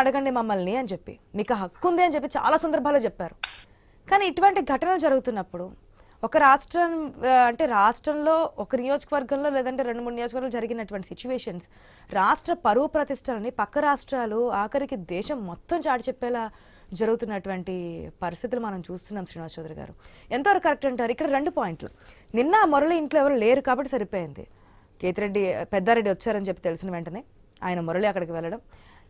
అడగండి మమ్మల్ని అని చెప్పి. మీకు హక్కు ఉంది అని చెప్పి చాలా సందర్భాల్లో చెప్పారు. కానీ ఇటువంటి ఘటనలు జరుగుతున్నప్పుడు ఒక రాష్ట్రం అంటే రాష్ట్రంలో ఒక నియోజకవర్గంలో లేదంటే రెండు మూడు నియోజకవర్గాలు జరిగినటువంటి సిచ్యువేషన్స్ రాష్ట్ర పరువు ప్రతిష్టలని పక్క రాష్ట్రాలు ఆఖరికి దేశం మొత్తం చాటి చెప్పేలా జరుగుతున్నటువంటి పరిస్థితులు మనం చూస్తున్నాం శ్రీనివాస్ చౌదరి గారు. ఎంతవరకు కరెక్ట్ అంటారు? ఇక్కడ రెండు పాయింట్లు. నిన్న మురళి ఇంట్లో ఎవరు లేరు కాబట్టి సరిపోయింది. కేతిరెడ్డి పెద్దారెడ్డి వచ్చారని చెప్పి తెలిసిన వెంటనే ఆయన మురళి అక్కడికి వెళ్ళడం.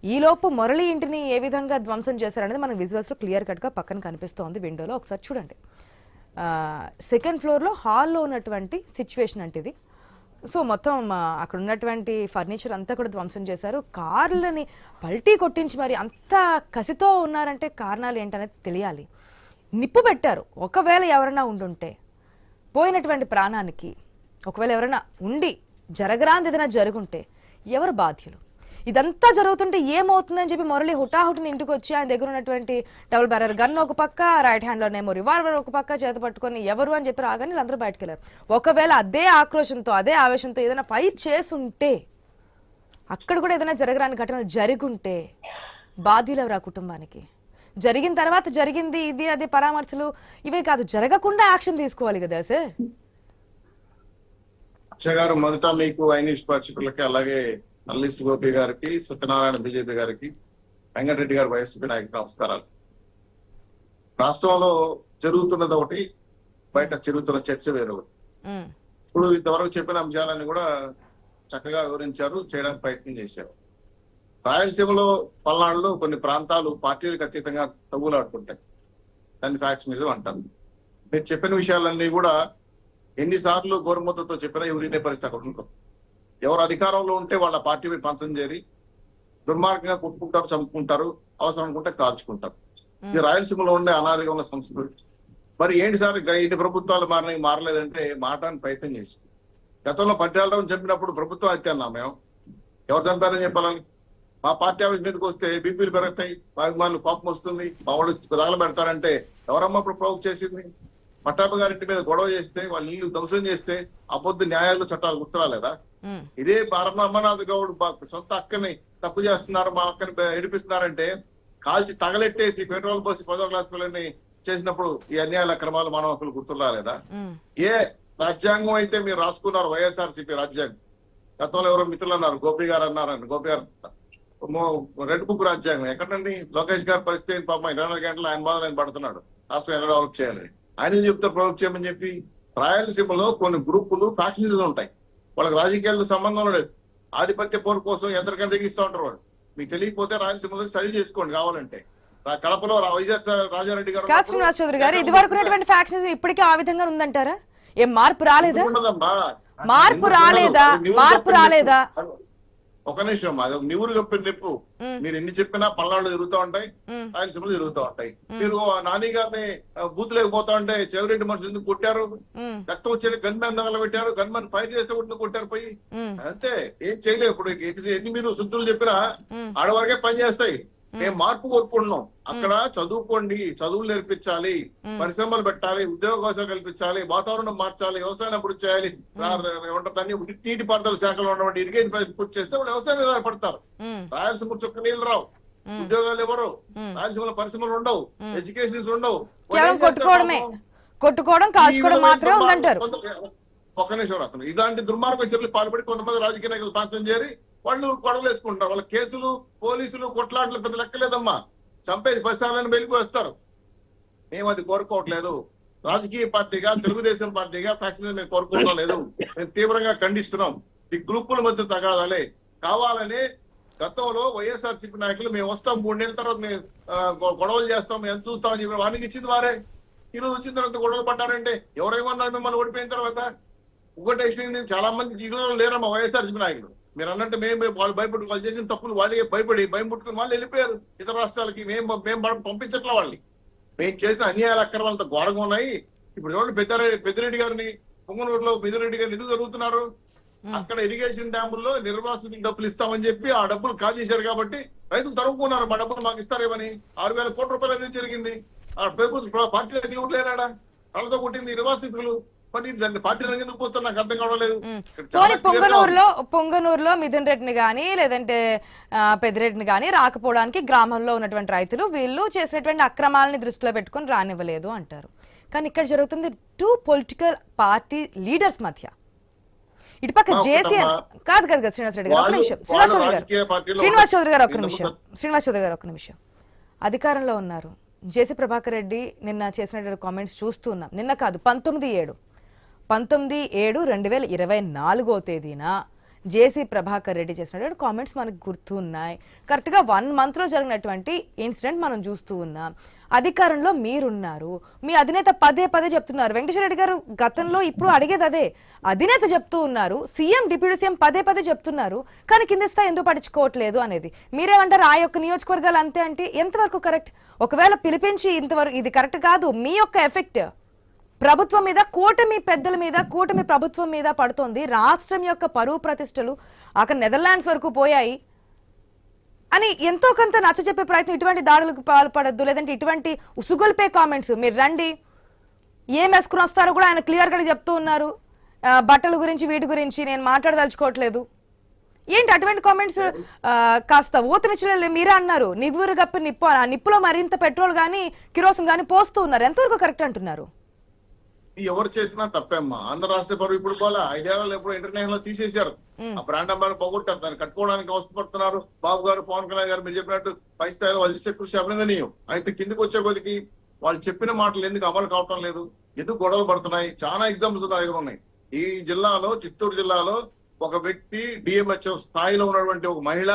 ఈలోపు మురళి ఇంటిని ఏ విధంగా ధ్వంసం చేశారనేది మనకు విజువల్స్లో క్లియర్ కట్గా పక్కన కనిపిస్తోంది విండోలో ఒకసారి చూడండి. సెకండ్ ఫ్లోర్లో హాల్లో ఉన్నటువంటి సిచ్యువేషన్ అంటే ఇది సో మొత్తం అక్కడ ఉన్నటువంటి ఫర్నిచర్ అంతా కూడా ధ్వంసం చేశారు. కార్లని పల్టీ కొట్టించి మరి అంత కసితో ఉన్నారంటే కారణాలు ఏంటనేది తెలియాలి. నిప్పు పెట్టారు. ఒకవేళ ఎవరైనా ఉండుంటే పోయినటువంటి ప్రాణానికి ఒకవేళ ఎవరైనా ఉండి జరగరాంది ఏదైనా జరుగుంటే ఎవరు బాధ్యులు? ఇదంతా జరుగుతుంటే ఏమవుతుందని చెప్పి మురళి హుటాహుటిని ఇంటికి వచ్చి ఆయన దగ్గర ఉన్నటువంటి డబుల్ బ్యారర్ గన్ ఒక పక్క రైట్ హ్యాండ్లోనేమో రివాల్వర్ ఒక పక్క చేత పట్టుకొని ఎవరు అని చెప్పి రాగానే వీళ్ళందరూ బయటకు వెళ్ళారు. ఒకవేళ అదే ఆక్రోషంతో అదే ఆవేశంతో ఏదైనా ఫైట్ చేసుంటే అక్కడ కూడా ఏదైనా జరగరాని ఘటనలు జరుగుంటే బాధ్యులు ఎవరు ఆ కుటుంబానికి? జరిగిన తర్వాత జరిగింది ఇది అది పరామర్శలు ఇవే కాదు జరగకుండా యాక్షన్ తీసుకోవాలి కదా సార్? గారు మొదట మీకు ఐనిష్ అలాగే అల్లిస్ట్ గోపి గారికి సత్యనారాయణ బీజేపీ గారికి వెంకటరెడ్డి గారి వైఎస్పీ నాయకు నమస్కారాలు. రాష్ట్రంలో జరుగుతున్నది ఒకటి బయట జరుగుతున్న చర్చ వేరొకటి. ఇప్పుడు ఇంతవరకు చెప్పిన అంశాలన్నీ కూడా చక్కగా వివరించారు చేయడానికి ప్రయత్నం చేశారు. రాయలసీమలో పల్నాడులో కొన్ని ప్రాంతాలు పార్టీలకు అతీతంగా తగులాడుతుంటాయి దాన్ని ఫ్యాక్షనిజం అంటారు. మీరు చెప్పిన విషయాలన్నీ కూడా ఎన్నిసార్లు గోరుముద్దతో చెప్పినా ఎవరినే పరిస్థితి అక్కడ ఉంటుంది ఎవరు అధికారంలో ఉంటే వాళ్ళ పార్టీ పంచం చేరి దుర్మార్గంగా కొట్టుకుంటారు చంపుకుంటారు అవసరం అనుకుంటే కాల్చుకుంటారు. ఇది రాయలసీమలో ఉండే అనాదిగా ఉన్న సంస్కృతి. మరి ఏంటి సార్ ఇన్ని ప్రభుత్వాలు మారినాయి మారలేదంటే మారడానికి ప్రయత్నం చేసి. గతంలో పట్టాలను చంపినప్పుడు ప్రభుత్వం హత్య అన్నాం మేము. ఎవరు చంపారని చెప్పాలని? మా పార్టీ ఆఫీస్ మీదకి వస్తే బీపీలు పెరుగుతాయి మా అభిమానులు కోపం వస్తుంది మా వాళ్ళు తగల పెడతారంటే ఎవరమ్మా ఇప్పుడు ప్రవోక్ చేసింది? పట్టాభ గారింటి మీద గొడవ చేస్తే వాళ్ళ ఇల్లు ధ్వంసం చేస్తే అబద్ధ న్యాయాలు చట్టాలు గుర్తురాలేదా? ఇదే భారత అమర్నాథ్ గౌడ్ సొంత అక్కని తప్పు చేస్తున్నారు మా అక్కని ఏడిపిస్తున్నారంటే కాల్చి తగలెట్టేసి పెట్రోల్ పోసి పదో క్లాస్ పిల్లల్ని చేసినప్పుడు ఈ అన్యాయాల క్రమాలు మానవ హక్కులు గుర్తురాలేదా ఏ రాజ్యాంగం అయితే మీరు రాసుకున్నారు వైఎస్ఆర్ సిపి రాజ్యాంగం? గతంలో ఎవరో మిత్రులు అన్నారు గోపి గారు అన్నారండి గోపి గారు రెడ్ బుక్ రాజ్యాంగం. ఎక్కడండి? లోకేష్ గారి పరిస్థితి ఏంటి పాపం? ఇరవై నాలుగు గంటలు ఆయన బాధలు ఆయన పడుతున్నాడు. రాష్ట్రం ఎలా డెవలప్ చేయాలి? ఆయన ఏం చెప్తారు? చేయమని చెప్పి? రాయలసీమలో కొన్ని గ్రూపులు ఫ్యాక్షన్స్ ఉంటాయి. వాళ్ళకి రాజకీయాలతో సంబంధం లేదు. ఆధిపత్య పోరు కోసం ఎంతకైనా తెగిస్తూ ఉంటారు వాళ్ళు? మీకు తెలియకపోతే రాయలసీమలో స్టడీ చేసుకోండి కావాలంటే. కడపలో వైఎస్ రాజారెడ్డి గారు కాదు శ్రీనివాస్ చౌదరి గారు ఇది వరకు ఫ్యాక్షన్స్ ఇప్పటికీ ఆ విధంగా ఉందంటారా? ఏం మార్పు రాలేదా? మార్పు రాలేదా? మార్పు రాలేదా? ఒక నిమిషం అది ఒక నివురు కప్పిన నిప్పు. మీరు ఎన్ని చెప్పినా పల్నాడు జరుగుతూ ఉంటాయి రాయలసీమలో జరుగుతూ ఉంటాయి. మీరు ఆ నాని గారిని బూత్ లేకపోతా ఉంటే చెవిరెడ్డి మనుషులు ఎందుకు కొట్టారు? రక్తం వచ్చేది గన్ మ్యాన్ దగ్గర పెట్టారు గన్ మ్యాన్ ఫైర్ చేస్తే కొట్టిన కొట్టారు పోయి? అంతే ఏం చేయలేవు ఇప్పుడు. ఎన్ని- మీరు శుద్ధులు చెప్పినా ఆడవరకే పని చేస్తాయి. మేము మార్పు కోరుకుంటున్నాం. అక్కడ చదువుకోండి చదువులు నేర్పించాలి. పరిశ్రమలు పెట్టాలి ఉద్యోగావకాశాలు కల్పించాలి వాతావరణం మార్చాలి వ్యవసాయం అభివృద్ధి చేయాలి. ఏమంటారు దాన్ని? నీటి పారుదల శాఖలో ఉన్నటువంటి ఇరిగేషన్ ప్రాజెక్ట్ పూర్తి చేస్తే వాళ్ళు వ్యవసాయం మీద ఉమ్, రాయలసీమ చుక్క నీళ్ళు రావు. ఉద్యోగాలు ఎవరు. రాయలసీమలో పరిశ్రమలు ఉండవు. మ్మ్. ఎడ్యుకేషన్స్ ఉండవు. కొట్టుకోవడమే? కొట్టుకోవడం కాల్చుకోవడం మాత్రమే ఉందంటారు. ఒక్క నిమిషం అతను ఇలాంటి దుర్మార్గ చర్యలు పాల్పడి కొంతమంది రాజకీయ నాయకులు పాత్రం చేరి వాళ్ళు గొడవలు వేసుకుంటారు వాళ్ళ కేసులు పోలీసులు కొట్లాటలు పెద్ద లెక్కలేదమ్మా చంపేసి బస్సాలను వెళ్ళిపోస్తారు మేము అది కోరుకోవట్లేదు. రాజకీయ పార్టీగా తెలుగుదేశం పార్టీగా ఫ్యాక్షన్ మేము కోరుకోవడం లేదు. మేము తీవ్రంగా ఖండిస్తున్నాం. ఈ గ్రూపుల మధ్య తగాదాలే. కావాలని గతంలో వైఎస్ఆర్సీపీ నాయకులు మేము వస్తాం మూడు నెలల తర్వాత మేము గొడవలు చేస్తాం మేము చూస్తామని చెప్పి వారికి ఇచ్చింది వారే. ఈరోజు వచ్చిన తర్వాత గొడవలు పడ్డారంటే ఎవరేమన్నారు మిమ్మల్ని ఓడిపోయిన తర్వాత? ఒకటేసింది చాలా మంది జీవితంలో లేరమ్మా వైఎస్ఆర్సీపీ నాయకులు. మీరు అన్నట్టు మేము వాళ్ళు భయపడి వాళ్ళు చేసిన తప్పులు వాళ్ళే భయపడి భయం పుట్టుకుని వాళ్ళు వెళ్ళిపోయారు. ఇతర రాష్ట్రాలకి మేము మేము పంపించట్లే వాళ్ళని. మేము చేసిన అన్యాయాల అక్రమాలతో ఘోరంగా ఉన్నాయి. ఇప్పుడు చూడండి పెద్దారెడ్డి పెద్దిరెడ్డి గారిని పొంగనూరులో పెద్దిరెడ్డి గారిని ఎందుకు జరుగుతున్నారు అక్కడ ఇరిగేషన్ డ్యాముల్లో నిర్వాసితులకు డబ్బులు ఇస్తామని చెప్పి ఆ డబ్బులు కాజేశారు కాబట్టి రైతులు తరుముకున్నారు మా డబ్బులు మాకు ఇస్తారేమని. ఆరు వేల కోట్ల రూపాయలు ఎందుకు జరిగింది. ఆ పార్టీలకు ఎవరు లేరాడా వాళ్ళతో కొట్టింది నిర్వాసితులు. మరి దాన్ని పార్టీ రంగు ఎందుకు పోస్తారు? నాకు అర్థం కావడం లేదు. ఉమ్. ఇక్కడ చాలా పోనీ clear గా ఉంది. పొంగనూరులో పొంగనూరులో మిథున్ రెడ్డిని కానీ లేదంటే పెద్దిరెడ్డిని కానీ రాకపోవడానికి గ్రామంలో ఉన్నటువంటి రైతులు వీళ్ళు చేసినటువంటి అక్రమాలని దృష్టిలో పెట్టుకొని రానివ్వలేదు అంటారు. కానీ ఇక్కడ జరుగుతుంది టూ పొలిటికల్ పార్టీ లీడర్స్ మధ్య. ఇటుపక్క మా జేసీ ఒకటమ్మా. కాదు కాదు కాదు శ్రీనివాస్ రెడ్డి గారు ఒక నిమిషం. శ్రీనివాస్ చౌదరి గారు. శ్రీనివాస్ చౌదరి గారు ఒక నిమిషం. శ్రీనివాస్ చౌదరి గారు ఒక నిమిషం. అధికారంలో ఉన్నారు. జేసీ ప్రభాకర్ రెడ్డి నిన్న చేసినటువంటి కామెంట్స్ చూస్తూ ఉన్నాం. నిన్న కాదు పంతొమ్మిది ఏడు. పంతొమ్మిది ఏడు రెండు వేల ఇరవై నాలుగో తేదీన జేసీ ప్రభాకర్ రెడ్డి చేసినటువంటి కామెంట్స్ మనకు గుర్తు ఉన్నాయి కరెక్ట్గా వన్ మంత్లో జరిగినటువంటి ఇన్సిడెంట్ మనం చూస్తూ ఉన్నాం. అధికారంలో మీరున్నారు. మీ అధినేత పదే పదే చెప్తున్నారు. వెంకటేశ్వర రెడ్డి గారు గతంలో ఇప్పుడు అడిగేది అదే. అధినేత చెప్తూ ఉన్నారు. సీఎం డిప్యూటీ సీఎం పదే పదే చెప్తున్నారు. కానీ కింద స్థాయి ఎందుకు పట్టించుకోవట్లేదు అనేది. మీరేమంటారు? ఆ యొక్క నియోజకవర్గాలు అంతే అంటే ఎంతవరకు కరెక్ట్ ఒకవేళ పిలిపించి ఇంతవరకు ఇది కరెక్ట్ కాదు. మీ యొక్క ఎఫెక్ట్ ప్రభుత్వం మీద కూటమి పెద్దల మీద కూటమి ప్రభుత్వం మీద పడుతోంది. రాష్ట్రం యొక్క పరువు ప్రతిష్టలు అక్కడ నెదర్లాండ్స్ వరకు పోయాయి. అని ఎంతో కొంత నచ్చ చెప్పే ప్రయత్నం ఇటువంటి దాడులకు పాల్పడద్దు లేదంటే ఇటువంటి ఉసుగొల్పే కామెంట్స్ మీరు రండి. ఏం వేసుకుని వస్తారో కూడా ఆయన క్లియర్గా చెప్తూ ఉన్నారు. బట్టల గురించి వీటి గురించి నేను మాట్లాడదలుచుకోవట్లేదు. ఏంటి అటువంటి కామెంట్స్ కాస్త ఊతమిచ్చలే మీరే అన్నారు. నిగురు గప్పి నిప్పు ఆ నిప్పులో మరింత పెట్రోల్ కానీ కిరోసిన్ కానీ పోస్తూ ఉన్నారు. ఎంతవరకు కరెక్ట్ అంటున్నారు? ఎవరు చేసినా తప్పేమ్మా. ఆంధ్ర రాష్ట్ర పరువు ఇప్పుడు పోలా. ఐడియాలో ఎప్పుడు ఇంటర్నేషనల్లో తీసేశారు ఆ బ్రాండ్ అంబార్ పోగొట్టారు. దాన్ని కట్టుకోవడానికి అవసరపడుతున్నారు బాబు గారు పవన్ కళ్యాణ్ గారు మీరు చెప్పినట్టు పై స్థాయిలో వాళ్ళు చేసే కృషి అభినందనీయం. అయితే కిందికి వచ్చే కొద్దికి వాళ్ళు చెప్పిన మాటలు ఎందుకు అమలు కావటం లేదు? ఎందుకు గొడవలు పడుతున్నాయి? చాలా ఎగ్జాంపుల్స్ నా దగ్గర ఉన్నాయి. ఈ జిల్లాలో చిత్తూరు జిల్లాలో ఒక వ్యక్తి డిఎంహెచ్ఓ స్థాయిలో ఉన్నటువంటి ఒక మహిళ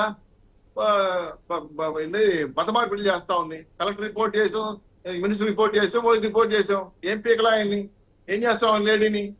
మత మార్పిడి చేస్తా ఉంది. కలెక్టర్ రిపోర్ట్ చేసాం మినిస్టర్ రిపోర్ట్ చేసాం రిపోర్ట్ చేసాం. ఏం పీకలా ఆయన్ని? ఏం చేస్తాం లేడీని?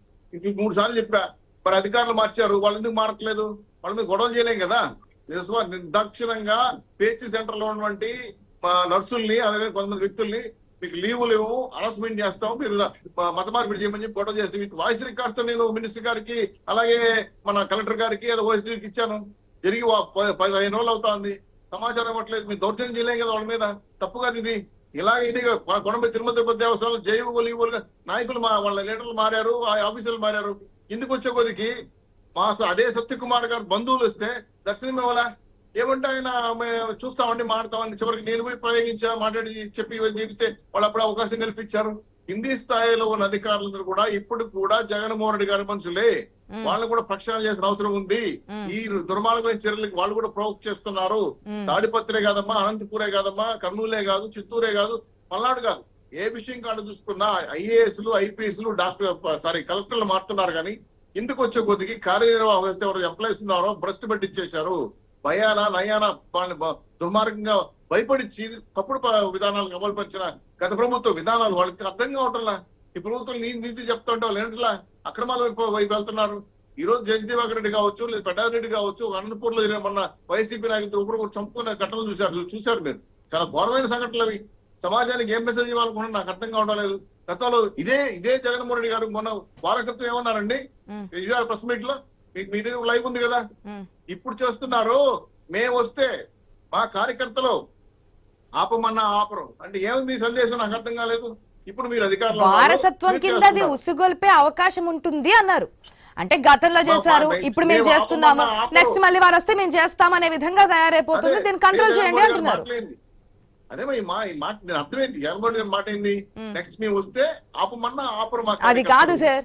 మూడు సార్లు చెప్పా. మరి అధికారులు మార్చారు. వాళ్ళు ఎందుకు మారట్లేదు? వాళ్ళ మీద గొడవలు చేయలేం కదా. నిజమా? నిర్దాక్షిణంగా పేచి సెంటర్లో ఉన్నటువంటి నర్సుల్ని అలాగే కొంతమంది వ్యక్తుల్ని మీకు లీవులు ఏమో అరెస్ట్మెంట్ చేస్తాం మీరు మత మార్పిడి చేయమని చెప్పి గొడవ చేస్తే మీకు వాయిస్ రికార్డ్తో నేను మినిస్టర్ గారికి అలాగే మన కలెక్టర్ గారికి వాయిస్ ఇచ్చాను. జరిగి వా- పదిహేను రోజులు అవుతా సమాచారం ఇవ్వట్లేదు. మీరు దౌర్జన్యం చేయలేం కదా వాళ్ళ మీద. తప్పు కాదు ఇది. ఇలాగే ఇది కొడంబ తిరుమల తిరుపతి దేవస్థానం జైవులు లీవులుగా నాయకులు మా వాళ్ళ లీడర్లు మారారు ఆ ఆఫీసర్లు మారారు. ఇందుకు వచ్చే కొద్దికి మా అదే సత్యకుమార్ గారు బంధువులు వస్తే దర్శనం ఇవ్వాలా? ఏమంటే ఆయన మేము చూస్తామండి మాడతామని చివరికి నేను పోయి ప్రయోగించా మాట్లాడి చెప్పి చెప్తే వాళ్ళు అప్పుడు అవకాశం కల్పించారు. హిందీ స్థాయిలో ఉన్న అధికారులందరూ కూడా ఇప్పుడు కూడా జగన్మోహన్ రెడ్డి గారి మనుషులే. మ్మ్. వాళ్ళని కూడా ప్రక్షాళన చేసిన అవసరం ఉంది. ఈ దుర్మార్గమైన చర్యలకు వాళ్ళు కూడా ప్రొవోక్ చేస్తున్నారు. తాడిపత్రే కాదమ్మా అనంతపురే కాదమ్మా కర్నూలే కాదు చిత్తూరే కాదు పల్నాడు కాదు ఏ విషయం కాదు చూసుకున్నా ఐఏఎస్లు ఐపీఎస్లు డాక్టర్ సారీ కలెక్టర్లు మారుతున్నారు కానీ ఇందుకు వచ్చే కొద్దికి కార్యనిర్వాహక వ్యవస్థ ఎవరు ఎంప్లాయీస్ ఉన్నారో భ్రష్టు పెట్టించేశారు భయానా నయానా దుర్మార్గంగా భయపడిచ్చి తప్పుడు విధానాలకు అమలుపరిచిన గత ప్రభుత్వ విధానాలు వాళ్ళకి అర్థం కావటంలా ఈ ప్రభుత్వం నీ నీతి చెప్తా ఉంటే వాళ్ళు ఏంటిలా అక్రమాల వైపు వైపు వెళ్తున్నారు. ఈ రోజు జయదేవాకర్ రెడ్డి కావచ్చు లేదా పెద్దారెడ్డి కావచ్చు అనంతపూర్లో మొన్న వైసీపీ నాయకులు ఒకరు ఒకరు చంపుకునే ఘటనలు చూశారు. చూశారు మీరు. చాలా ఘోరమైన సంఘటనలు అవి. సమాజానికి ఏం మెసేజ్ ఇవ్వాలనుకున్నా నాకు అర్థం కావడం లేదు. గతంలో ఇదే ఇదే జగన్మోహన్ రెడ్డి గారు మొన్న వార క్రితం ఏమన్నారండి. విజయవాడ ప్రెస్ మీట్లో మీకు మీ దగ్గర లైవ్ ఉంది కదా. ఇప్పుడు చేస్తున్నారు. మేము వస్తే మా కార్యకర్తలు ఆపమన్నా ఆపరు. అంటే ఏమి మీ సందేశం? నాకు అర్థం కాలేదు. ఇప్పుడు మీరు అధికారంలో వారసత్వం కింద అది. ఉసుగొల్పే అవకాశం ఉంటుంది అన్నారు అంటే గతంలో చేశారు ఇప్పుడు మేము చేస్తున్నాము. నెక్స్ట్ మళ్ళీ వారు వస్తే మేము చేస్తాం అనే విధంగా తయారైపోతుంది దీన్ని కంట్రోల్ చేయండి అంటున్నారు? అదే మా ఈ మాట నేను అర్థమైంది జగన్మోహన్ గారి మాట ఏంది. నెక్స్ట్ మేము వస్తే ఆపమన్నా ఆపరు అది కాదు. సార్.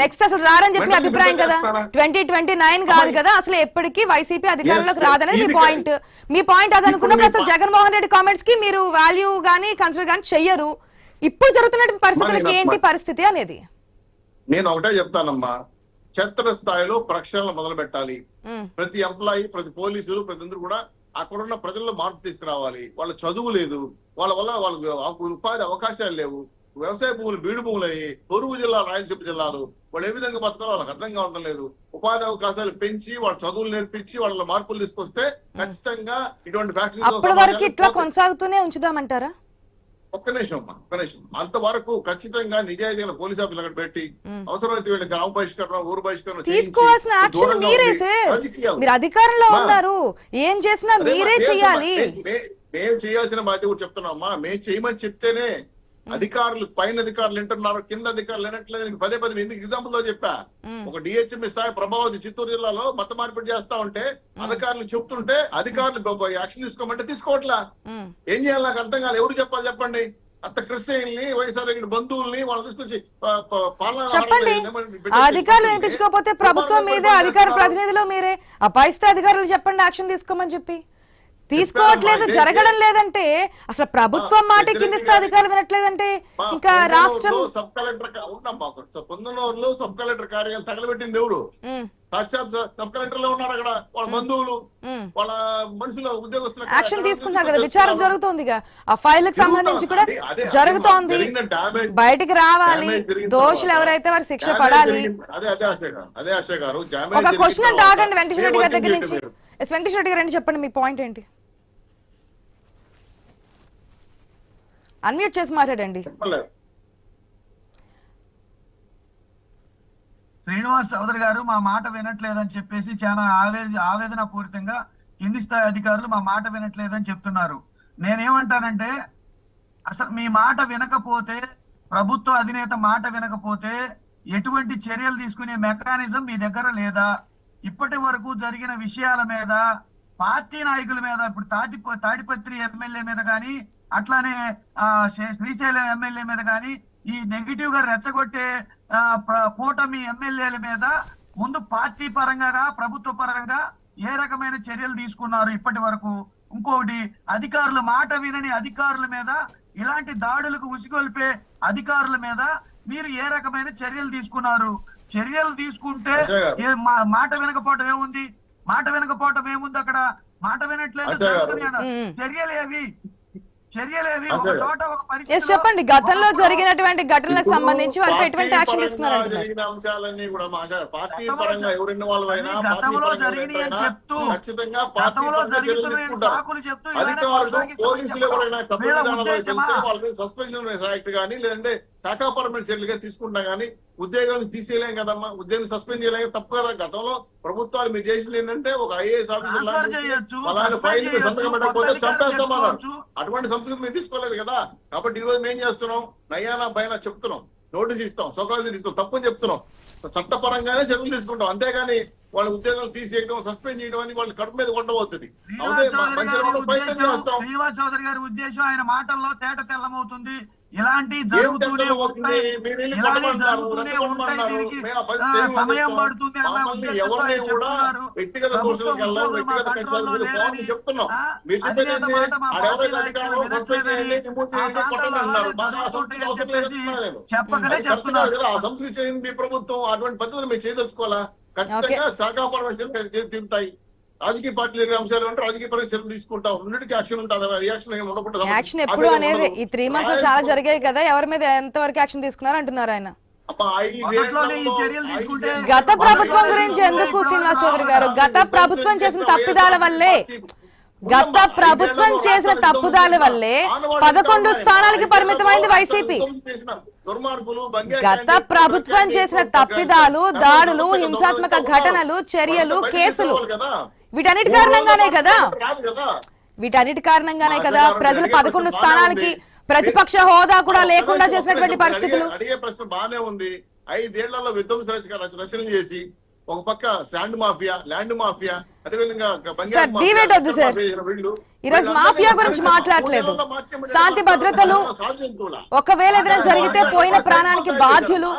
నెక్స్ట్ అసలు రారని చెప్పి అభిప్రాయం కదా? ట్వంటీ ట్వంటీ నైన్ కాదు కదా అసలు ఎప్పటికీ వైసీపీ అధికారంలోకి రాదనేది మీ పాయింట్ మీ పాయింట్ అది అనుకున్నప్పుడు అసలు జగన్మోహన్ రెడ్డి కామెంట్స్కి మీరు వాల్యూ గానీ కన్సిడర్ గానీ చెయ్యరు ఇప్పుడు జరుగుతున్న పరిస్థితులకి ఏంటి పరిస్థితి అనేది? నేను ఒకటే చెప్తానమ్మా. క్షేత్ర స్థాయిలో ప్రక్షాళన మొదలు పెట్టాలి. ప్రతి ఎంప్లాయీ ప్రతి పోలీసులు ప్రతి అందరూ కూడా అక్కడున్న ప్రజల్లో మార్పు తీసుకురావాలి. వాళ్ళ చదువు లేదు. వాళ్ళ వల్ల వాళ్ళకి ఉపాధి అవకాశాలు లేవు. వ్యవసాయ భూములు బీడు భూములు అయ్యి పొరుగు జిల్లా రాయలసీమ జిల్లాలు వాళ్ళు ఏ విధంగా బతకాలో వాళ్ళకి అర్థం కావడం లేదు. ఉపాధి అవకాశాలు పెంచి వాళ్ళ చదువులు నేర్పించి వాళ్ళ మార్పులు తీసుకొస్తే ఖచ్చితంగా ఇటువంటి ఇట్లా కొనసాగుతూనే ఉంచుదామంటారా? ఒక్క నిమిషం అమ్మా ఒక్క నిమిషం. అంతవరకు ఖచ్చితంగా నిజాయితీగా పోలీస్ ఆఫీసులు అక్కడ పెట్టి. అవసరమైతే వీళ్ళకి గ్రామ బహిష్కరణ ఊరు బహిష్కరణ తీసుకోవాల్సిన యాక్షన్ మీరే సార్. అధికారంలో ఉన్నారు. ఏం చేసినా మీరే మే- మేము చేయాల్సిన బాధ్యత కూడా చెప్తున్నామా మేము చేయమని చెప్తేనే అధికారులు పైన అధికారులు వింటున్నారు కింద అధికారులు వినట్లేదు. పదే పదే ఎందుకు ఎగ్జాంపుల్తో చెప్పా? ఒక డిహెచ్ఎం స్థాయి ప్రభావతి చిత్తూరు జిల్లాలో మత మార్పిడి చేస్తా ఉంటే అధికారులు చెప్తుంటే అధికారులు యాక్షన్ తీసుకోమంటే తీసుకోవట్లా. ఏం చేయాలి నాకు అర్థం కాదు ఎవరు చెప్పాలి చెప్పండి? అంత క్రిస్టియన్ని వైఎస్ఆర్ రెడ్డి బంధువుల్ని వాళ్ళు తీసుకొచ్చి అధికారులు వినిపించుకోకపోతే ప్రభుత్వం మీదే అధికార ప్రతినిధులు మీరే. అపాయిస్తే అధికారులు చెప్పండి యాక్షన్ తీసుకోమని చెప్పి. తీసుకోవట్లేదు జరగడం లేదంటే అసలు ప్రభుత్వం మాట కిందిస్తే అధికారులు వినట్లేదంటే ఇంకా రాష్ట్రం సబ్ కలెక్టర్ పొందనూరులో సబ్ కలెక్టర్ కార్యాలయం తగలబెట్టింది ఎవరు? సాక్షాత్ సబ్ కలెక్టర్లో ఉన్నారు అక్కడ. వాళ్ళ బంధువులు. వాళ్ళ మనుషుల ఉద్యోగస్తులు యాక్షన్ తీసుకుంటున్నారు కదా. విచారణ జరుగుతోందిగా. ఆ ఫైల్కి సంబంధించి కూడా జరుగుతోంది. బయటికి రావాలి. దోషులు ఎవరైతే వారు శిక్ష పడాలి. అదే అదే ఆశయ్ గారు అదే ఆశయ్ గారు. damage ఒక క్వశ్చన్ ఆగండి వెంకటేశ్వర రెడ్డి గారి దగ్గర నుంచి? ఎస్ వెంకటేశ్వర రెడ్డి గారు చెప్పండి మీ పాయింట్ ఏంటి? అన్మ్యూట్ చేసి మాట్లాడండి. శ్రీనివాస్ చౌదరి గారు మా మాట వినట్లేదని చెప్పేసి చాలా ఆవేద ఆవేదన పూరితంగా కింది స్థాయి అధికారులు మా మాట వినట్లేదని చెప్తున్నారు. నేనేమంటానంటే అసలు మీ మాట వినకపోతే ప్రభుత్వ అధినేత మాట వినకపోతే ఎటువంటి చర్యలు తీసుకునే మెకానిజం మీ దగ్గర లేదా? ఇప్పటి వరకు జరిగిన విషయాల మీద పార్టీ నాయకుల మీద ఇప్పుడు తాటి తాడిపత్రి ఎమ్మెల్యే మీద కానీ అట్లానే శ్రీశైలం ఎమ్మెల్యే మీద కానీ ఈ నెగిటివ్గా రెచ్చగొట్టే కూటమి ఎమ్మెల్యేల మీద ముందు పార్టీ పరంగా ప్రభుత్వ పరంగా ఏ రకమైన చర్యలు తీసుకున్నారు ఇప్పటి వరకు? ఇంకొకటి అధికారుల మాట వినని అధికారుల మీద ఇలాంటి దాడులకు ఉసిగొల్పే అధికారుల మీద మీరు ఏ రకమైన చర్యలు తీసుకున్నారు? చర్యలు తీసుకుంటే మాట వినకపోవటం ఏముంది? మాట వినకపోవటం ఏముంది అక్కడ? మాట వినట్లేదు. చర్యలు ఏవి? ఒక. చోట ఒక చెప్పండి. గతంలో జరిగినటువంటి ఘటనలకు సంబంధించి పార్టీ ఎటువంటి యాక్షన్ తీసుకున్నారు అంశాలన్నీ కూడా మా పార్టీ గతంలో పరంగా జ- ఎవరు ఇన్వాల్వ్ అయినా గతంలో జరిగినాయి అని చెప్తూ, ఖచ్చితంగా సాకులు చెప్తూ పోలీసులు ఎవరైనా తప్పు విధానాలు సస్పెన్షన్ యాక్ట్ కానీ లేదంటే శాఖాపరమైన చర్యలుగా తీసుకుంటాం కానీ ఉద్యోగాన్ని తీసేయలేం కదమ్మా. ఉద్యోగం సస్పెండ్ చేయలేం. తప్పు కదా గతంలో ప్రభుత్వాలు మీరు చేసింది ఏంటంటే ఒక ఐఏఎస్ ఆఫీసర్ చంపేస్తామన్నారు. అటువంటి సంస్కృతి మేము తీసుకోలేదు కదా. కాబట్టి ఈ రోజు మేము ఏం చేస్తున్నాం. నయ్యానా భయానా చెప్తున్నాం. నోటీస్ ఇస్తాం. సొకాలు ఇస్తాం. తప్పని చెప్తున్నాం. చట్టపరంగానే చర్యలు తీసుకుంటాం. అంతేగాని వాళ్ళ ఉద్యోగాలు తీసేయడం సస్పెండ్ చేయడం అని వాళ్ళు కడుపు మీద కొట్టబోతుంది. చౌదరి గారి ఉద్దేశం ఆయన మాటల్లో తేట తెల్లమవుతుంది. ఇలాంటి జరుగుతూనే? ఉంటాయి ఇలానే జరుగుతూనే ఉంటాయి. దీనికి సమయం. పడుతుంది అన్న ఉద్దేశంతో చెప్తున్నారు ప్రభుత్వ ఉద్యోగులు మా కంట్రోల్లో లేరని అధినేత? మాట మా పార్టీ నాయకులు వినట్లేదని, ఆ ప్రాంతాల్లో. అలానే జరుగుతుంటాయి అని చెప్పేసి. చెప్పకనే చెప్తున్నారు ప్రభుత్వం అటువంటి పద్ధతులు మీరు చేయదలుచుకోవాలా ఖచ్చితంగా శాఖాపరమైన తింటాయి రాజకీయ పార్టీలు అంశాలు అంటే రాజకీయ పరంగా చర్యలు తీసుకుంటాం రెండింటికి యాక్షన్ ఉంటుంది రియాక్షన్ ఏమి ఉండకుండా యాక్షన్ ఎప్పుడు అనేది. ఈ త్రీ మంత్స్లో చాలా జరిగాయి కదా ఎవరి మీద ఎంతవరకు యాక్షన్ తీసుకున్నారు అంటున్నారు ఆయన గత ప్రభుత్వం గురించి ఎందుకు శ్రీనివాస్ చౌదరి గారు గత ప్రభుత్వం చేసిన తప్పిదాల వల్లే గత ప్రభుత్వం చేసిన తప్పుదాల వల్లే పదకొండు స్థానాలకి పరిమితమైంది వైసీపీ గత ప్రభుత్వం చేసిన తప్పిదాలు దాడులు హింసాత్మక ఘటనలు చర్యలు కేసులు వీటన్నిటి కారణంగానే కదా? వీటన్నిటి కారణంగానే కదా? ప్రజలు పదకొండు స్థానాలకి ప్రతిపక్ష హోదా కూడా లేకుండా చేసినటువంటి పరిస్థితులు. అడిగే- ప్రశ్న బానే ఉంది. ఐదేళ్ళలో విధ్వంస రచన చేసి ఒక పక్క శాండ్ మాఫియా ల్యాండ్ మాఫియా అదేవిధంగా బంగారు సార్, మాఫియా, వద్దు సార్. గురించి మార్చేయమంటే శాంతి భద్రతలు? ఒకవేళ ఏదైనా జరిగితే పోయిన ప్రాణానికి బాధ్యులు.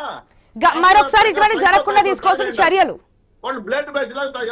మరొకసారి ఇటువంటి జరగకుండా తీసుకోవాల్సిన చర్యలు. వాళ్ళు బ్లడ్ బ్యాచ్ లాగా